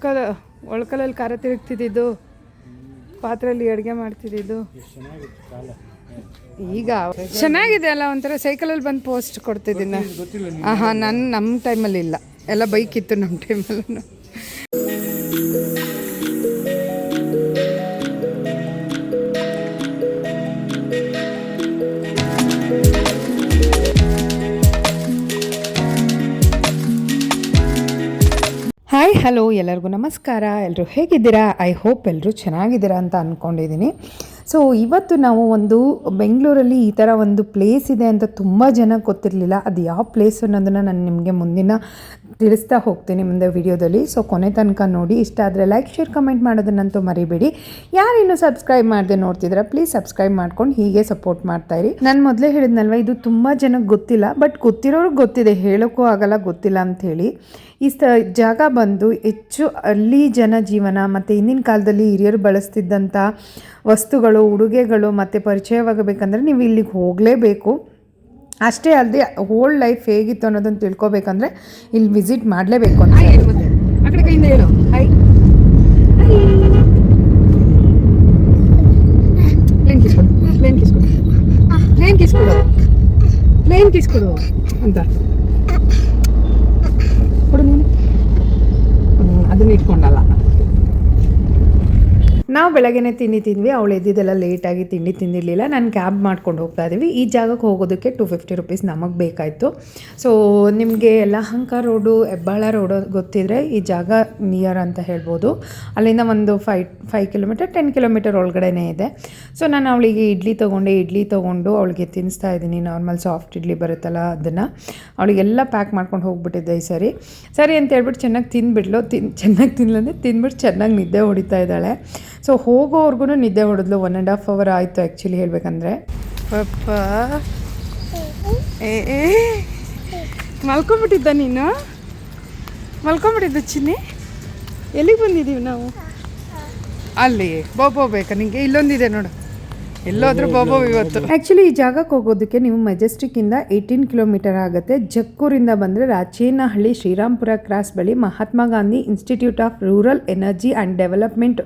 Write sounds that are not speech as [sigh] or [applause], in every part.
ಒಳ್ಕಲ್ ಒಳ್ಕಲಲ್ಲಿ ಖಾರ ತಿರುಗ್ತಿದ್ದು ಪಾತ್ರೆಯಲ್ಲಿ ಅಡುಗೆ ಮಾಡ್ತಿದ್ದು ಈಗ ಚೆನ್ನಾಗಿದೆ ಅಲ್ಲ ಒಂಥರ ಸೈಕಲಲ್ಲಿ ಬಂದು ಪೋಸ್ಟ್ ಕೊಡ್ತಿದ್ದೀನಿ. ಹಾಂ ನನ್ನ ನಮ್ಮ ಟೈಮಲ್ಲಿ ಇಲ್ಲ. ಎಲ್ಲ ಬೈಕ್ ಇತ್ತು ನಮ್ಮ ಟೈಮಲ್ಲೂ ಹಾಯ್ ಹಲೋ ಎಲ್ಲರಿಗೂ ನಮಸ್ಕಾರ. ಎಲ್ಲರೂ ಹೇಗಿದ್ದೀರಾ? ಐ ಹೋಪ್ ಎಲ್ಲರೂ ಚೆನ್ನಾಗಿದ್ದೀರಾ ಅಂತ ಅಂದ್ಕೊಂಡಿದ್ದೀನಿ ಸೊ ಇವತ್ತು ನಾವು ಒಂದು ಬೆಂಗಳೂರಲ್ಲಿ ಈ ಥರ ಒಂದು ಪ್ಲೇಸ್ ಇದೆ ಅಂತ ತುಂಬ ಜನ ಗೊತ್ತಿರಲಿಲ್ಲ. ಅದು ಯಾವ ಪ್ಲೇಸ್ ಅನ್ನೋದನ್ನು ನಾನು ನಿಮಗೆ ಮುಂದಿನ ತಿಳಿಸ್ತಾ ಹೋಗ್ತೀನಿ ಮುಂದೆ ವಿಡಿಯೋದಲ್ಲಿ. ಸೊ ಕೊನೆ ತನಕ ನೋಡಿ. ಇಷ್ಟ ಆದರೆ ಲೈಕ್ ಶೇರ್ ಕಮೆಂಟ್ ಮಾಡೋದನ್ನಂತೂ ಮರಿಬೇಡಿ. ಯಾರಿನ್ನೂ ಸಬ್ಸ್ಕ್ರೈಬ್ ಮಾಡದೆ ನೋಡ್ತಿದ್ರೆ ಪ್ಲೀಸ್ ಸಬ್ಸ್ಕ್ರೈಬ್ ಮಾಡ್ಕೊಂಡು ಹೀಗೆ ಸಪೋರ್ಟ್ ಮಾಡ್ತಾ ಇರಿ. ನಾನು ಮೊದಲೇ ಹೇಳಿದ್ನಲ್ವ, ಇದು ತುಂಬ ಜನಕ್ಕೆ ಗೊತ್ತಿಲ್ಲ ಬಟ್ ಗೊತ್ತಿರೋರಿಗೆ ಗೊತ್ತಿದೆ, ಹೇಳೋಕ್ಕೂ ಆಗಲ್ಲ, ಗೊತ್ತಿಲ್ಲ ಅಂಥೇಳಿ ಈ ಸ್ಥ ಜಾಗ ಬಂದು ಹೆಚ್ಚು ಅಲ್ಲಿ ಜನ ಜೀವನ, ಮತ್ತು ಹಿಂದಿನ ಕಾಲದಲ್ಲಿ ಹಿರಿಯರು ಬಳಸ್ತಿದ್ದಂಥ ವಸ್ತುಗಳು, ಉಡುಗೆಗಳು, ಮತ್ತು ಪರಿಚಯವಾಗಬೇಕಂದ್ರೆ ನೀವು ಇಲ್ಲಿಗೆ ಹೋಗಲೇಬೇಕು. ಅಷ್ಟೇ ಅಲ್ಲದೆ ಹೋಲ್ ಲೈಫ್ ಹೇಗಿತ್ತು ಅನ್ನೋದನ್ನು ತಿಳ್ಕೊಬೇಕಂದ್ರೆ ಇಲ್ಲಿ ವಿಸಿಟ್ ಮಾಡಲೇಬೇಕು ಅಂತ ಆ ಕಡೆ ಕೈಯಿಂದ ಹೇಳು. ಐ ಪ್ಲೇನ್ ಕಿಸ್ಕೊಡು ಪ್ಲೇನ್ ಕಿಸ್ಕೊಡು ಪ್ಲೇನ್ ಕಿಸ್ಕೊಡು ಪ್ಲೇನ್ ಕಿಸ್ಕೊಡು ಅಂತ ಕೊಡು ನೀನು ಹ್ಮ್, ಅದನ್ನ ಇಟ್ಕೊಂಡಲ್ಲ ನಾವು ಬೆಳಗ್ಗೆನೆ ತಿಂಡಿ ತಿಂದ್ವಿ, ಅವಳು ಎದ್ದಿದ್ದೆಲ್ಲ ಲೇಟಾಗಿ ತಿಂಡಿ ತಿಂದಿರಲಿಲ್ಲ. ನಾನು ಕ್ಯಾಬ್ ಮಾಡ್ಕೊಂಡು ಹೋಗ್ತಾ ಇದ್ದೀವಿ ಈ ಜಾಗಕ್ಕೆ ಹೋಗೋದಕ್ಕೆ ಟು ಫಿಫ್ಟಿ ರುಪೀಸ್ ನಮಗೆ ಬೇಕಾಯಿತು. ಸೊ ನಿಮಗೆ ಯಲಹಂಕ ರೋಡು ಹೆಬ್ಬಾಳ ರೋಡು ಗೊತ್ತಿದ್ರೆ ಈ ಜಾಗ ನಿಯರ್ ಅಂತ ಹೇಳ್ಬೋದು. ಅಲ್ಲಿಂದ ಒಂದು five five kilometre ten kilometre ಒಳಗಡೆನೇ ಇದೆ. ಸೊ ನಾನು ಅವಳಿಗೆ ಇಡ್ಲಿ ತೊಗೊಂಡೆ, ಇಡ್ಲಿ ತೊಗೊಂಡು ಅವಳಿಗೆ ತಿನ್ನಿಸ್ತಾ ಇದ್ದೀನಿ. ನಾರ್ಮಲ್ ಸಾಫ್ಟ್ ಇಡ್ಲಿ ಬರುತ್ತಲ್ಲ ಅದನ್ನು. ಅವಳಿಗೆಲ್ಲ ಪ್ಯಾಕ್ ಮಾಡ್ಕೊಂಡು ಹೋಗ್ಬಿಟ್ಟಿದ್ದೆ ಈ ಸರಿ. ಸರಿ ಅಂತ ಹೇಳ್ಬಿಟ್ಟು ಚೆನ್ನಾಗಿ ತಿನ್ಬಿಡ್ಲು ತಿನ್, ಚೆನ್ನಾಗಿ ತಿನ್ಲಂದ್ರೆ ತಿಂದ್ಬಿಟ್ಟು ಚೆನ್ನಾಗಿ ನಿದ್ದೆ ಹೊಡಿತಾ ಇದ್ದಾಳೆ. ಹೋಗೋವರೆಗೂ ನಿದ್ದೆ ಹೊಡೆದ್ಲು ಒನ್ ಆ್ಯಂಡ್ ಹಾಫ್ ಅವರ್ ಆಯಿತು ಆ್ಯಕ್ಚುಲಿ ಹೇಳ್ಬೇಕಂದ್ರೆ. ಪಪ್ಪ ಏ ಮಲ್ಕೊಂಬಿಟ್ಟಿದ್ದ ನೀನು? ಮಲ್ಕೊಂಬಿಟ್ಟಿದ್ದ ಚಿನ್ನಿ? ಎಲ್ಲಿಗೆ ಬಂದಿದ್ದೀವಿ ನಾವು? ಅಲ್ಲಿ ಬೋಬೋ ಬೇಕಾ ನಿಂಗೆ ಇಲ್ಲೊಂದಿದೆ ನೋಡು. ಎಲ್ಲೋದ್ರೂ ಬಾಬಾ ಇವತ್ತು. ಆಕ್ಚುಲಿ ಈ ಜಾಗಕ್ಕೆ ಹೋಗೋದಕ್ಕೆ ನೀವು ಮೆಜೆಸ್ಟಿಕ್ಕಿಂದ ಏಯ್ಟೀನ್ ಕಿಲೋಮೀಟರ್ ಆಗುತ್ತೆ. ಜಕ್ಕೂರಿಂದ ಬಂದ್ರೆ ರಾಚೇನಹಳ್ಳಿ ಶ್ರೀರಾಮ್ಪುರ ಕ್ರಾಸ್ ಬಳಿ Mahatma Gandhi institute of rural energy and development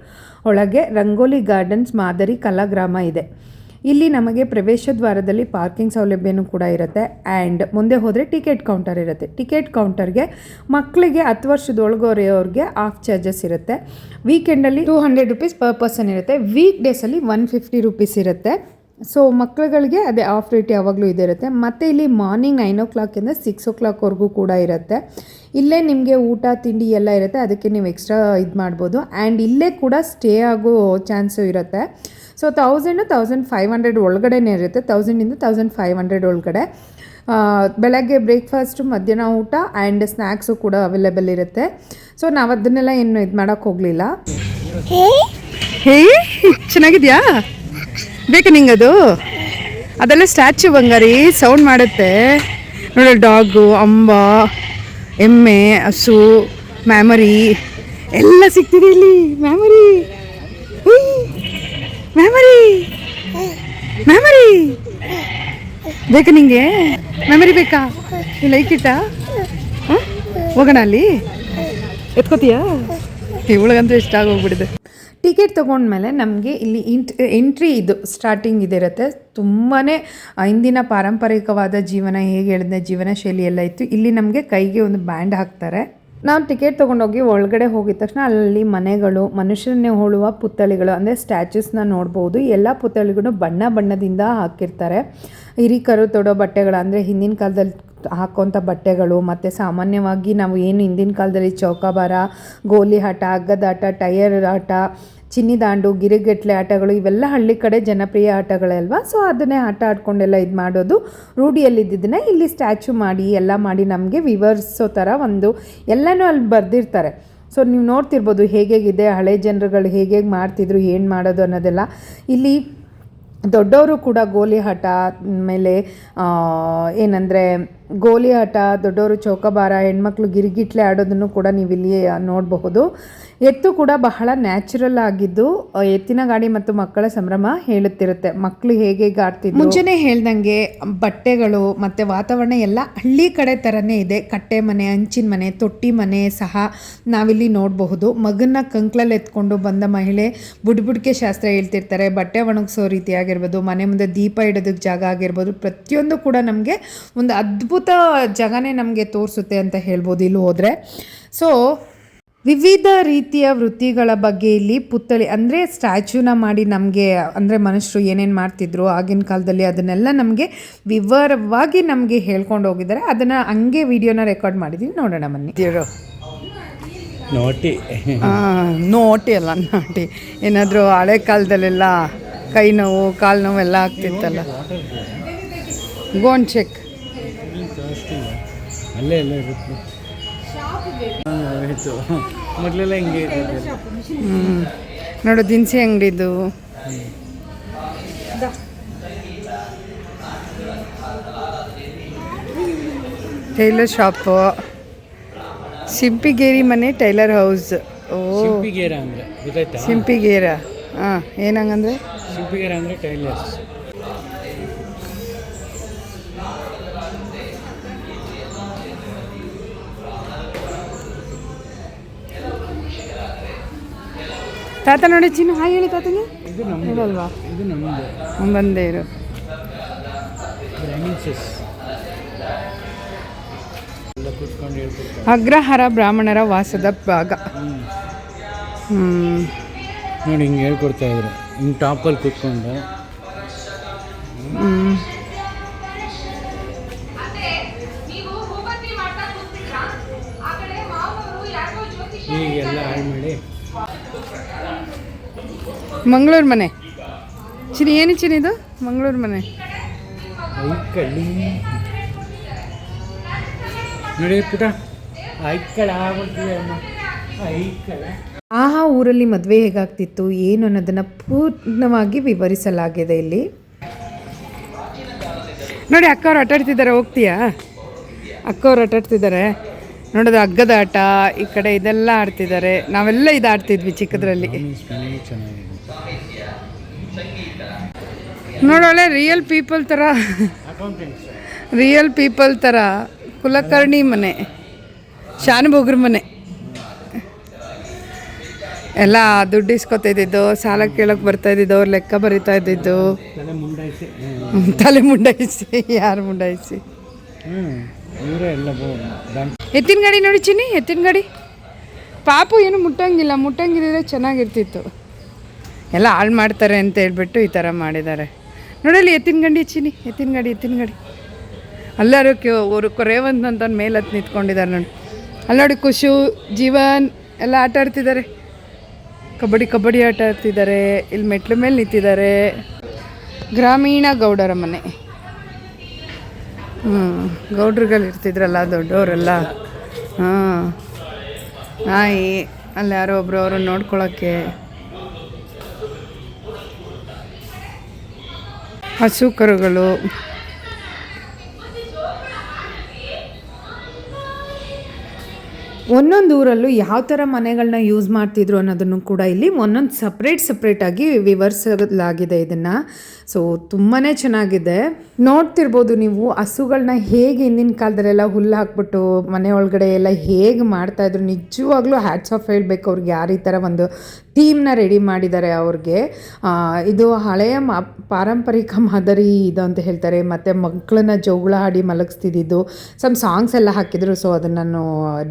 ಒಳಗೆ ರಂಗೋಲಿ ಗಾರ್ಡನ್ಸ್ ಮಾದರಿ ಕಲಾಗ್ರಾಮ ಇದೆ. ಇಲ್ಲಿ ನಮಗೆ ಪ್ರವೇಶ ದ್ವಾರದಲ್ಲಿ ಪಾರ್ಕಿಂಗ್ ಸೌಲಭ್ಯನೂ ಕೂಡ ಇರುತ್ತೆ. ಆ್ಯಂಡ್ ಮುಂದೆ ಹೋದರೆ ಟಿಕೆಟ್ ಕೌಂಟರ್ ಇರುತ್ತೆ. ಟಿಕೆಟ್ ಕೌಂಟರ್ಗೆ ಮಕ್ಕಳಿಗೆ ಹತ್ತು ವರ್ಷದೊಳಗೋರೆಯವ್ರಿಗೆ ಆಫ್ ಚಾರ್ಜಸ್ ಇರುತ್ತೆ. ವೀಕೆಂಡಲ್ಲಿ two hundred rupees per person ಇರುತ್ತೆ. ವೀಕ್ ಡೇಸಲ್ಲಿ ಒನ್ ಫಿಫ್ಟಿ ರುಪೀಸ್ ಇರುತ್ತೆ. ಸೊ ಮಕ್ಕಳುಗಳಿಗೆ ಅದೇ ಆಫ್ ರೇಟ್ ಯಾವಾಗಲೂ ಇದಿರುತ್ತೆ ಇರುತ್ತೆ. ಮತ್ತು ಇಲ್ಲಿ ಮಾರ್ನಿಂಗ್ ನೈನ್ ಓ ಕ್ಲಾಕಿಂದ ಸಿಕ್ಸ್ ಓ ಕ್ಲಾಕ್ವರೆಗೂ ಕೂಡ ಇರುತ್ತೆ. ಇಲ್ಲೇ ನಿಮಗೆ ಊಟ, ತಿಂಡಿ ಎಲ್ಲ ಇರುತ್ತೆ. ಅದಕ್ಕೆ ನೀವು ಎಕ್ಸ್ಟ್ರಾ ಇದು ಮಾಡ್ಬೋದು. ಆ್ಯಂಡ್ ಇಲ್ಲೇ ಕೂಡ ಸ್ಟೇ ಆಗೋ ಚಾನ್ಸು ಇರುತ್ತೆ. So thousand thousand five hundred ಒಳಗಡೆನೇ ಇರುತ್ತೆ. ತೌಸಂಡಿಂದ ತೌಸಂಡ್ ಫೈವ್ ಹಂಡ್ರೆಡ್ ಒಳಗಡೆ. ಬೆಳಗ್ಗೆ ಬ್ರೇಕ್ಫಾಸ್ಟು ಮಧ್ಯಾಹ್ನ ಊಟ ಆ್ಯಂಡ್ ಸ್ನ್ಯಾಕ್ಸು ಕೂಡ ಅವೈಲೇಬಲ್ ಇರುತ್ತೆ. ಸೊ ನಾವು ಅದನ್ನೆಲ್ಲ ಏನು ಇದು ಮಾಡೋಕ್ಕೆ ಹೋಗಲಿಲ್ಲ. ಹೇ? ಚೆನ್ನಾಗಿದೆಯಾ? ಬೇಕಾ ಅದು ಅದೆಲ್ಲ ಸ್ಟ್ಯಾಚ್ಯೂ ಬಂಗಾರಿ ಸೌಂಡ್ ಮಾಡುತ್ತೆ. ನೋಡಿ ಡಾಗು ಅಂಬ ಎಮ್ಮೆ ಹಸು ಮ್ಯಾಮರಿ ಎಲ್ಲ ಸಿಗ್ತಿದೆ ಇಲ್ಲಿ ಮ್ಯಾಮರಿ ಮ್ಯಾಮರಿ ಮೆಮರಿ ಬೇಕಾ ನಿಂಗೆ? ಮೆಮರಿ ಬೇಕಾ? ಇಟ್ಟಾ? ಹ? ಹೋಗೋಣ ಅಲ್ಲಿ? ಎತ್ಕೋತೀಯಾ? ಇವಳಿಗಂತೂ ಇಷ್ಟ ಆಗೋಗ್ಬಿಟ್ಟಿದೆ. ಟಿಕೆಟ್ ತೊಗೊಂಡ್ಮೇಲೆ ನಮಗೆ ಇಲ್ಲಿ ಇಂಟ್ ಎಂಟ್ರಿ ಇದು ಸ್ಟಾರ್ಟಿಂಗ್ ಇದಿರುತ್ತೆ ತುಂಬಾ ಇಂದಿನ ಪಾರಂಪರಿಕವಾದ ಜೀವನ, ಹೇಗೆ ಹೇಳಿದ ಜೀವನ ಶೈಲಿ ಎಲ್ಲ ಇತ್ತು. ಇಲ್ಲಿ ನಮಗೆ ಕೈಗೆ ಒಂದು ಬ್ಯಾಂಡ್ ಹಾಕ್ತಾರೆ. ನಾವು ಟಿಕೆಟ್ ತೊಗೊಂಡೋಗಿ ಒಳಗಡೆ ಹೋಗಿದ ತಕ್ಷಣ ಅಲ್ಲಿ ಮನೆಗಳು, ಮನುಷ್ಯರನ್ನೇ ಹೋಳುವ ಪುತ್ಥಳಿಗಳು, ಅಂದರೆ ಸ್ಟ್ಯಾಚ್ಯೂಸ್ನ ನೋಡ್ಬೋದು. ಎಲ್ಲ ಪುತ್ಥಳಿಗಳು ಬಣ್ಣ ಬಣ್ಣದಿಂದ ಹಾಕಿರ್ತಾರೆ. ಹಿರಿಕರು ತೊಡೋ ಬಟ್ಟೆಗಳು, ಅಂದರೆ ಹಿಂದಿನ ಕಾಲದಲ್ಲಿ ಹಾಕೋಂಥ ಬಟ್ಟೆಗಳು, ಮತ್ತು ಸಾಮಾನ್ಯವಾಗಿ ನಾವು ಏನು ಹಿಂದಿನ ಕಾಲದಲ್ಲಿ ಚೌಕಾಬಾರ, ಗೋಲಿ ಆಟ ಹಗ್ಗದಾಟ ಟಯರ್ ಆಟ ಚಿನ್ನಿದಾಂಡು, ಗಿರಿಗಟ್ಲೆ ಆಟಗಳು, ಇವೆಲ್ಲ ಹಳ್ಳಿ ಕಡೆ ಜನಪ್ರಿಯ ಆಟಗಳಲ್ವಾ ಸೊ ಅದನ್ನೇ ಆಟ ಆಡ್ಕೊಂಡೆಲ್ಲ ಇದು ಮಾಡೋದು. ರೂಢಿಯಲ್ಲಿದ್ದದನ್ನ ಇಲ್ಲಿ ಸ್ಟ್ಯಾಚು ಮಾಡಿ, ಎಲ್ಲ ಮಾಡಿ ನಮಗೆ ವಿವರಿಸೋ ಥರ ಒಂದು ಎಲ್ಲನೂ ಅಲ್ಲಿ ಬರೆದಿರ್ತಾರೆ. ಸೊ ನೀವು ನೋಡ್ತಿರ್ಬೋದು ಹೇಗೇಗಿದೆ ಹಳೆ ಜನರುಗಳು ಹೇಗೆ ಮಾಡ್ತಿದ್ರು, ಏನು ಮಾಡೋದು ಅನ್ನೋದೆಲ್ಲ. ಇಲ್ಲಿ ದೊಡ್ಡವರು ಕೂಡ ಗೋಲಿ ಆಟ ಆಮೇಲೆ ಏನಂದರೆ ಗೋಲಿ ಆಟ ದೊಡ್ಡವರು ಚೌಕಬಾರ, ಹೆಣ್ಮಕ್ಳು ಗಿರಿಗಿಟ್ಲೆ ಆಡೋದನ್ನು ಕೂಡ ನೀವು ಇಲ್ಲಿ ನೋಡಬಹುದು. ಎತ್ತು ಕೂಡ ಬಹಳ ನ್ಯಾಚುರಲ್ ಆಗಿದ್ದು ಎತ್ತಿನ ಗಾಡಿ ಮತ್ತು ಮಕ್ಕಳ ಸಂಭ್ರಮ ಹೇಳುತ್ತಿರುತ್ತೆ. ಮಕ್ಕಳು ಹೇಗೆ ಗಾಡ್ತಿ ಮುಂಚೆನೇ ಹೇಳ್ದಂಗೆ ಬಟ್ಟೆಗಳು ಮತ್ತು ವಾತಾವರಣ ಎಲ್ಲ ಹಳ್ಳಿ ಕಡೆ ಥರನೇ ಇದೆ. ಕಟ್ಟೆ ಮನೆ ಹಂಚಿನ ಮನೆ, ತೊಟ್ಟಿ ಮನೆ ಸಹ ನಾವಿಲ್ಲಿ ನೋಡಬಹುದು. ಮಗನ್ನ ಕಂಕ್ಲಲ್ಲಿ ಎತ್ಕೊಂಡು ಬಂದ ಮಹಿಳೆ ಬುಡ್ಬುಡ್ಕೆ ಶಾಸ್ತ್ರ ಹೇಳ್ತಿರ್ತಾರೆ. ಬಟ್ಟೆ ಒಣಗಿಸೋ ರೀತಿ ಆಗಿರ್ಬೋದು ಮನೆ ಮುಂದೆ ದೀಪ ಇಡೋದಕ್ಕೆ ಜಾಗ ಆಗಿರ್ಬೋದು, ಪ್ರತಿಯೊಂದು ಕೂಡ ನಮಗೆ ಒಂದು ಅದ್ಭುತ ಜಾಗನೇ ನಮಗೆ ತೋರಿಸುತ್ತೆ ಅಂತ ಹೇಳ್ಬೋದು ಇಲ್ಲಿ ಹೋದರೆ. ಸೊ ವಿವಿಧ ರೀತಿಯ ವೃತ್ತಿಗಳ ಬಗ್ಗೆ ಇಲ್ಲಿ ಪುತ್ಥಳಿ ಅಂದರೆ ಸ್ಟ್ಯಾಚ್ಯೂನ ಮಾಡಿ ನಮಗೆ ಅಂದರೆ ಮನುಷ್ಯರು ಏನೇನು ಮಾಡ್ತಿದ್ರು ಆಗಿನ ಕಾಲದಲ್ಲಿ ಅದನ್ನೆಲ್ಲ ನಮಗೆ ವಿವರವಾಗಿ ನಮಗೆ ಹೇಳ್ಕೊಂಡು ಹೋಗಿದ್ದಾರೆ. ಅದನ್ನು ಹಂಗೆ ವಿಡಿಯೋನ ರೆಕಾರ್ಡ್ ಮಾಡಿದ್ದೀನಿ ನೋಡೋಣ ಬನ್ನಿ. ನೋಟಿ. ನೋಟಿ ಅಲ್ಲ ನೋಟಿ. ಏನಾದರೂ ಹಳೆ ಕಾಲದಲ್ಲೆಲ್ಲ ಕೈ ನೋವು ಕಾಲು ನೋವು ಎಲ್ಲ ಆಗ್ತಿತ್ತಲ್ಲ? ಗೋನ್ ಚೆಕ್ ಅಲ್ಲೇ ಎಲ್ಲ ಇರುತ್ತೆ. ಆಯಿತು ಮೊದಲೆಲ್ಲ ಹಿಂಗೆ ಹ್ಞೂ ನೋಡು ದಿನಸಿ ಅಂಗಡಿದು. Tailor shop. ಸಿಂಪಿಗೇರಿ ಮನೆ ಟೈಲರ್ ಹೌಸ್. ಓ. ಸಿಂಪಿಗೇರ ಅಂದರೆ ಸಿಂಪಿಗೇರ. ಹಾಂ ಏನಂಗಂದ್ರೆ? ಸಿಂಪಿಗೇರ ಅಂದ್ರೆ ಟೈಲರ್ಸ್. ತಾತ ನೋಡಿ ಚಿನ್ನು ಹಾಯ್ ಹೇಳಿ ತಾತಗೆ ಇದು ಹ್ಮ್, ಬಂದೇ ಇರು. ಅಗ್ರಹಾರ ಬ್ರಾಹ್ಮಣರ ವಾಸದ ಭಾಗ. ನೋಡಿ ಹಿಂಗೆ ಹೇಳ್ಕೊಡ್ತಾ ಇದ್ರು. ಹಿಂಗೆ ಟಾಪಲ್ಲಿ ಕೂತ್ಕೊಂಡು ಮಂಗಳೂರು ಮನೆ. ಚಿನಿ ಏನು ಚಿನಿ ಇದು? ಮಂಗಳೂರು ಮನೆ. ನೋಡಿ ಪುಟ. ಐಕಳ ಆ ಊರಲ್ಲಿ ಮದುವೆ ಹೇಗಾಗ್ತಿತ್ತು ಏನು ಅನ್ನೋದನ್ನು ಪೂರ್ಣವಾಗಿ ವಿವರಿಸಲಾಗಿದೆ ಇಲ್ಲಿ. ನೋಡಿ ಅಕ್ಕವ್ರು ಆಟಾಡ್ತಿದ್ದಾರೆ ಹೋಗ್ತೀಯಾ? ಅಕ್ಕವ್ರು ಆಟಾಡ್ತಿದ್ದಾರೆ. ನೋಡೋದು ಹಗ್ಗದ ಆಟ ಈ ಕಡೆ ಇದೆಲ್ಲ ಆಡ್ತಿದ್ದಾರೆ. ನಾವೆಲ್ಲ ಇದು ಆಡ್ತಿದ್ವಿ ಚಿಕ್ಕದ್ರಲ್ಲಿ ಸ್ಮೆಲ್ ಚೆನ್ನಾಗಿದೆ ನೋಡೋಳೆ ರಿಯಲ್ ಪೀಪಲ್ ಥರ ರಿಯಲ್ ಪೀಪಲ್ ಥರ ಕುಲಕರ್ಣಿ ಮನೆ. ಶಾನುಭೋಗ್ರ ಮನೆ. ಎಲ್ಲ ದುಡ್ಡು ಇಸ್ಕೊತಿದ್ದು ಸಾಲ ಕೇಳೋಕೆ ಬರ್ತಾ ಇದ್ದಿದ್ದು, ಅವ್ರು ಲೆಕ್ಕ ಬರಿತಾ ಇದ್ದಿದ್ದು. ತಲೆ ಮುಂಡಾಯಿಸಿ, ಯಾರು ಮುಂಡಾಯಿಸಿ. ಎತ್ತಿನ ಗಾಡಿ ನೋಡಿ ಚಿನ್ನಿ, ಎತ್ತಿನ ಗಾಡಿ. ಪಾಪು ಏನು ಮುಟ್ಟಂಗಿಲ್ಲ, ಮುಟ್ಟಂಗಿದ್ರೆ ಚೆನ್ನಾಗಿರ್ತಿತ್ತು. ಎಲ್ಲ ಹಾಳು ಮಾಡ್ತಾರೆ ಅಂತ ಹೇಳ್ಬಿಟ್ಟು ಈ ಥರ ಮಾಡಿದ್ದಾರೆ. ನೋಡಲ್ಲಿ, ಎತ್ತಿನ ಗಂಡಿ ಚಿನ್ನಿ ಎತ್ತಿನ ಗಾಡಿ ಎತ್ತಿನ ಗಾಡಿ. ಎಲ್ಲರೂ ಕ್ಯೂ ಅವರು ರೇವಂತ್ ಅಂತ ಮೇಲೆ ಹತ್ತು ನಿಂತ್ಕೊಂಡಿದ್ದಾರೆ ನೋಡಿ. ಅಲ್ಲಿ ನೋಡಿ ಖುಷು, ಜೀವನ್, ಎಲ್ಲ ಆಟ ಆಡ್ತಿದ್ದಾರೆ ಕಬಡ್ಡಿ ಕಬಡ್ಡಿ ಆಟ ಆಡ್ತಿದ್ದಾರೆ ಇಲ್ಲಿ ಮೆಟ್ಲು ಮೇಲೆ ನಿಂತಿದ್ದಾರೆ ಗ್ರಾಮೀಣ ಗೌಡರ ಮನೆ. ಹ್ಞೂ ಗೌಡ್ರುಗಳು ಇರ್ತಿದ್ರಲ್ಲ, ದೊಡ್ಡವರೆಲ್ಲ. ಹಾಂ ನಾಯಿ ಅಲ್ಲಿ ಯಾರೋ ಒಬ್ರು ಅವರು ನೋಡ್ಕೊಳಕ್ಕೆ. ಹಸು ಕರುಗಳು ಒಂದೊಂದು ಊರಲ್ಲೂ ಯಾವ ಥರ ಮನೆಗಳನ್ನ ಯೂಸ್ ಮಾಡ್ತಿದ್ರು ಅನ್ನೋದನ್ನು ಕೂಡ ಇಲ್ಲಿ ಒಂದೊಂದು ಸಪ್ರೇಟ್ ಸಪ್ರೇಟಾಗಿ ವಿವರಿಸಲಾಗಿದೆ ಇದನ್ನು. ಸೊ ತುಂಬಾ ಚೆನ್ನಾಗಿದೆ. ನೋಡ್ತಿರ್ಬೋದು ನೀವು ಹಸುಗಳನ್ನ ಹೇಗೆ ಹಿಂದಿನ ಕಾಲದಲ್ಲೆಲ್ಲ ಹುಲ್ಲು ಹಾಕ್ಬಿಟ್ಟು ಮನೆ ಒಳಗಡೆ ಎಲ್ಲ ಹೇಗೆ ಮಾಡ್ತಾಯಿದ್ರು ನಿಜವಾಗ್ಲೂ ಹ್ಯಾಟ್ಸ್ ಆಫ್ ಹೇಳಬೇಕು ಅವ್ರಿಗೆ ಯಾರು ಈ ಥರ ಒಂದು ಥೀಮ್ನ ರೆಡಿ ಮಾಡಿದ್ದಾರೆ ಅವ್ರಿಗೆ. ಇದು ಹಳೆಯ ಮ, ಪಾರಂಪರಿಕ ಮಾದರಿ ಇದು ಅಂತ ಹೇಳ್ತಾರೆ. ಮತ್ತು ಮಕ್ಕಳನ್ನ ಜೋಗುಳ ಹಾಡಿ ಮಲಗಿಸ್ತಿದ್ದು ಸಮ್ ಸಾಂಗ್ಸ್ ಎಲ್ಲ ಹಾಕಿದ್ರು. ಸೊ ಅದನ್ನು ನಾನು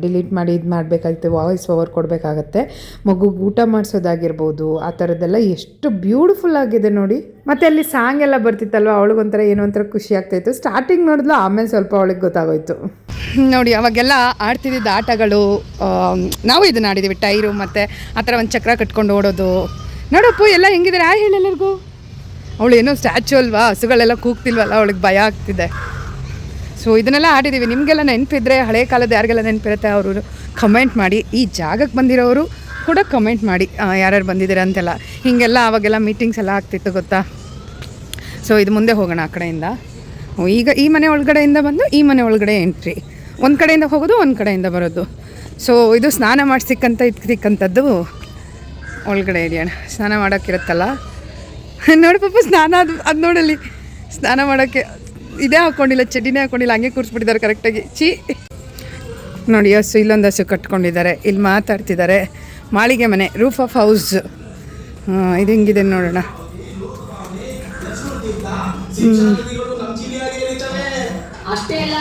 ಡಿಲೀಟ್ ಮಾಡಿ ಇದು ಮಾಡಬೇಕಾಗುತ್ತೆ ವಾಯ್ಸ್ ಓವರ್ ಕೊಡಬೇಕಾಗತ್ತೆ. ಮಗುಗೆ ಊಟ ಮಾಡಿಸೋದಾಗಿರ್ಬೋದು, ಆ ಥರದ್ದೆಲ್ಲ ಎಷ್ಟು ಬ್ಯೂಟಿಫುಲ್ ಆಗಿದೆ ನೋಡಿ. ಮತ್ತು ಅಲ್ಲಿ ಸಾಂಗ್ ಎಲ್ಲ ಬರ್ತಿತ್ತಲ್ವ? ಅವಳಿಗೊಂಥರ ಏನೋ ಒಂಥರ ಖುಷಿ ಆಗ್ತಾಯಿತ್ತು ಸ್ಟಾರ್ಟಿಂಗ್ ನೋಡಿದ್ಲು, ಆಮೇಲೆ ಸ್ವಲ್ಪ ಅವಳಿಗೆ ಗೊತ್ತಾಗೋಯ್ತು. ನೋಡಿ, ಅವಾಗೆಲ್ಲ ಆಡ್ತಿದ್ದ ಆಟಗಳು ನಾವು ಇದನ್ನ ಆಡಿದ್ದೀವಿ ಟೈರು ಮತ್ತು ಆ ಥರ ಒಂದು ಚಕ್ರ ಕಟ್ಕೊಂಡು ಓಡೋದು. ನೋಡಪ್ಪು, ಎಲ್ಲ ಹೆಂಗಿದ್ದಾರೆ ಆ ಹೇಳಿ ಎಲ್ಲರಿಗೂ. ಅವಳು ಏನೋ ಸ್ಟ್ಯಾಚು ಅಲ್ವಾ? ಹಸುಗಳೆಲ್ಲ ಕೂಗ್ತಿಲ್ವಲ್ಲ, ಅವಳಿಗೆ ಭಯ ಆಗ್ತಿದೆ. ಸೊ ಇದನ್ನೆಲ್ಲ ಆಡಿದ್ದೀವಿ ನಿಮಗೆಲ್ಲ ನೆನಪಿದ್ರೆ, ಹಳೆ ಕಾಲದ ಯಾರಿಗೆಲ್ಲ ನೆನಪಿರುತ್ತೆ ಅವರು ಕಮೆಂಟ್ ಮಾಡಿ. ಈ ಜಾಗಕ್ಕೆ ಬಂದಿರೋರು ಕೂಡ ಕಮೆಂಟ್ ಮಾಡಿ. ಯಾರ್ಯಾರು ಬಂದಿದ್ದೀರಾ ಅಂತೆಲ್ಲ. ಹೀಗೆಲ್ಲ ಅವಾಗೆಲ್ಲ ಮೀಟಿಂಗ್ಸ್ ಎಲ್ಲ ಆಗ್ತಿತ್ತು, ಗೊತ್ತಾ? ಸೊ ಇದು ಮುಂದೆ ಹೋಗೋಣ ಆ ಕಡೆಯಿಂದ. ಈಗ ಈ ಮನೆ ಒಳಗಡೆಯಿಂದ ಬಂದು ಈ ಮನೆ ಒಳಗಡೆ ಎಂಟ್ರಿ ಒಂದು ಕಡೆಯಿಂದ ಹೋಗೋದು, ಒಂದು ಕಡೆಯಿಂದ ಬರೋದು. ಸೊ ಇದು ಸ್ನಾನ ಮಾಡಿಸಿಕ್ಕಂತ ಇಟ್ಕಿಕ್ಕಂಥದ್ದು ಒಳಗಡೆ ಇದೆಯಣ್ಣ. ಸ್ನಾನ ಮಾಡೋಕ್ಕಿರುತ್ತಲ್ಲ. [laughs] ನೋಡಿ ಪಾಪ ಸ್ನಾನ ಅದು ಅದು ನೋಡಲಿ ಸ್ನಾನ ಮಾಡೋಕ್ಕೆ ಇದೇ ಹಾಕ್ಕೊಂಡಿಲ್ಲ ಚಡ್ಡಿನೇ ಹಾಕ್ಕೊಂಡಿಲ್ಲ ಹಂಗೆ ಕೂರಿಸ್ಬಿಟ್ಟಿದ್ದಾರೆ ಕರೆಕ್ಟಾಗಿ ಚಿ ನೋಡಿ, ಹಸು ಇಲ್ಲೊಂದು ಹಸು ಕಟ್ಕೊಂಡಿದ್ದಾರೆ. ಇಲ್ಲಿ ಮಾತಾಡ್ತಿದ್ದಾರೆ. ಮಾಳಿಗೆ ಮನೆ ರೂಫ್ ಆಫ್ ಹೌಸ್ ಇದು ಹಿಂಗಿದೆ ನೋಡೋಣ. ಅಷ್ಟೇ ಅಲ್ಲ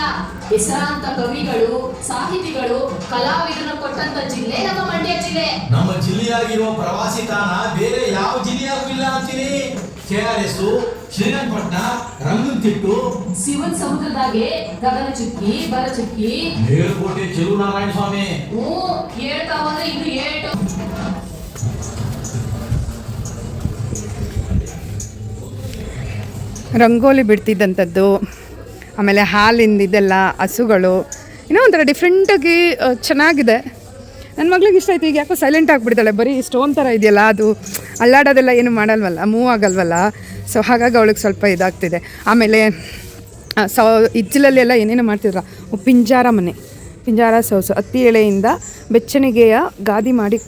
ಹೆಸರಾಂತ ಕವಿಗಳು ಸಾಹಿತಿಗಳು ಕಲಾವಿದರು ಕೊಟ್ಟಂತ ಜಿಲ್ಲೆ ನಮ್ಮ ಮಂಡ್ಯ ಜಿಲ್ಲೆ. ನಮ್ಮ ಜಿಲ್ಲೆಯಾಗಿರುವ ಪ್ರವಾಸಿ ತಾಣ ಬೇರೆ ಯಾವ ಜಿಲ್ಲೆಯಾಗೂ ಇಲ್ಲ ಅಂತೀನಿ. K R S Srirangapatna Ranganathittu ಶಿವನ್ ಸಮುದ್ರದಾಗೆ ಗಗನ ಚುಕ್ಕಿ ಬರ ಚುಕ್ಕಿ. ಮೇಲುಕೋಟೆ ಚೆಲುನಾರಾಯಣ ಸ್ವಾಮಿ. ಹ್ಞೂ ಹೇಳ್ತಾ ಹೋದ್ರೆ ಇನ್ನು ಏಟು ರಂಗೋಲಿ ಬಿಡ್ತಿದ್ದಂಥದ್ದು. ಆಮೇಲೆ ಹಾಲಿಂದ ಇದೆಲ್ಲ ಹಸುಗಳು, ಏನೋ ಒಂಥರ ಡಿಫ್ರೆಂಟಾಗಿ ಚೆನ್ನಾಗಿದೆ. ನನ್ನ ಮಗ್ಳಿಗೆ ಇಷ್ಟ ಆಯ್ತು, ಈಗ ಯಾಕೋ ಸೈಲೆಂಟ್ ಆಗಿಬಿಡ್ತಾಳೆ, ಬರೀ ಸ್ಟೋನ್ ಥರ ಇದೆಯಲ್ಲ, ಅದು ಅಲ್ಲಾಡೋದೆಲ್ಲ ಏನು ಮಾಡಲ್ವಲ್ಲ ಮೂವ್ ಆಗಲ್ವಲ್ಲ. ಸೊ ಹಾಗಾಗಿ ಅವಳಿಗೆ ಸ್ವಲ್ಪ ಇದಾಗ್ತಿದೆ. ಆಮೇಲೆ ಸೌ ಇಜ್ಜಲಲ್ಲೆಲ್ಲ ಏನೇನು ಮಾಡ್ತಿದ್ರ? ಪಿಂಜಾರ ಮನೆ. ಪಿಂಜಾರ ಸೌಸು. ಹತ್ತಿ ಎಳೆಯಿಂದ ಬೆಚ್ಚಣಿಗೆಯ ಗಾದಿ ಮಾಡಿ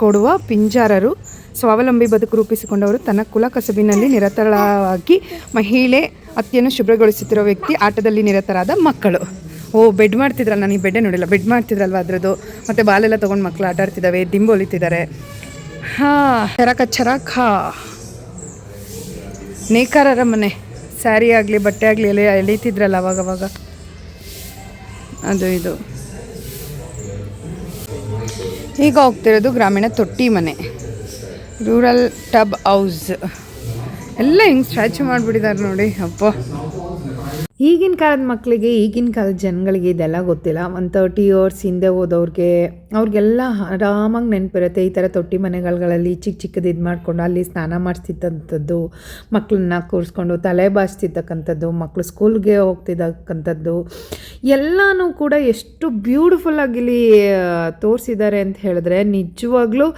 ಕೊಡುವ ಪಿಂಜಾರರು, ಸ್ವಾವಲಂಬಿ ಬದುಕು ರೂಪಿಸಿಕೊಂಡವರು, ತನ್ನ ಕುಲ ಕಸಬಿನಲ್ಲಿ ನಿರತರಾಗಿ ಮಹಿಳೆ ಅತ್ತಿಯನ್ನು ಶುಭ್ರಗೊಳಿಸುತ್ತಿರೋ ವ್ಯಕ್ತಿ ಆಟದಲ್ಲಿ ನಿರತರಾದ ಮಕ್ಕಳು. ಓ ಬೆಡ್ ಮಾಡ್ತಿದ್ರಲ್ಲ, ನಾನು ಈ ಬೆಡ್ಡೆ ನೋಡಿಲ್ಲ. ಬೆಡ್ ಮಾಡ್ತಿದ್ರಲ್ವ ಅದರದ್ದು? ಮತ್ತು ಬಾಲೆಲ್ಲ ತೊಗೊಂಡು ಮಕ್ಕಳು ಆಟ ಆಡ್ತಿದ್ದಾವೆ ದಿಂಬು ಹೊಲಿತಿದ್ದಾರೆ ಹಾಂ, ಚರಕ ಚರಕ. ನೇಕಾರರ ಮನೆ. ಸ್ಯಾರಿ ಆಗಲಿ, ಬಟ್ಟೆ ಆಗಲಿ ಎಲ್ಲ ಎಳೀತಿದ್ರಲ್ಲ ಅವಾಗವಾಗ ಅದು ಇದು. ಈಗ ಹೋಗ್ತಿರೋದು ಗ್ರಾಮೀಣ ತೊಟ್ಟಿ ಮನೆ. Rural tub house. ಎಲ್ಲ ಹಿಂಗೆ ಸ್ಟ್ಯಾಚು ಮಾಡಿಬಿಟ್ಟಿದ್ದಾರೆ ನೋಡಿ ಅಪ್ಪ ಈಗಿನ ಕಾಲದ ಮಕ್ಕಳಿಗೆ ಈಗಿನ ಕಾಲದ ಜನಗಳಿಗೆ ಇದೆಲ್ಲ ಗೊತ್ತಿಲ್ಲ. ಒಂದು ತರ್ಟಿ ಇಯರ್ಸ್ ಹಿಂದೆ ಹೋದವ್ರಿಗೆ ಅವ್ರಿಗೆಲ್ಲ ಆರಾಮಾಗಿ ನೆನಪಿರುತ್ತೆ. ಈ ಥರ ತೊಟ್ಟಿ ಮನೆಗಳಲ್ಲಿ ಚಿಕ್ಕ ಚಿಕ್ಕದು ಇದು ಮಾಡಿಕೊಂಡು ಅಲ್ಲಿ ಸ್ನಾನ ಮಾಡಿಸ್ತಿದ್ದಂಥದ್ದು ಮಕ್ಕಳನ್ನ ಕೂರಿಸ್ಕೊಂಡು ತಲೆ ಬಾರಿಸ್ತಿದ್ದಕ್ಕಂಥದ್ದು ಮಕ್ಕಳು ಸ್ಕೂಲ್ಗೆ ಹೋಗ್ತಿದ್ದಕ್ಕಂಥದ್ದು, ಎಲ್ಲನೂ ಕೂಡ ಎಷ್ಟು ಬ್ಯೂಟಿಫುಲ್ಲಾಗಿ ಇಲ್ಲಿ ತೋರಿಸಿದ್ದಾರೆ ಅಂತ ಹೇಳಿದ್ರೆ ನಿಜವಾಗ್ಲೂ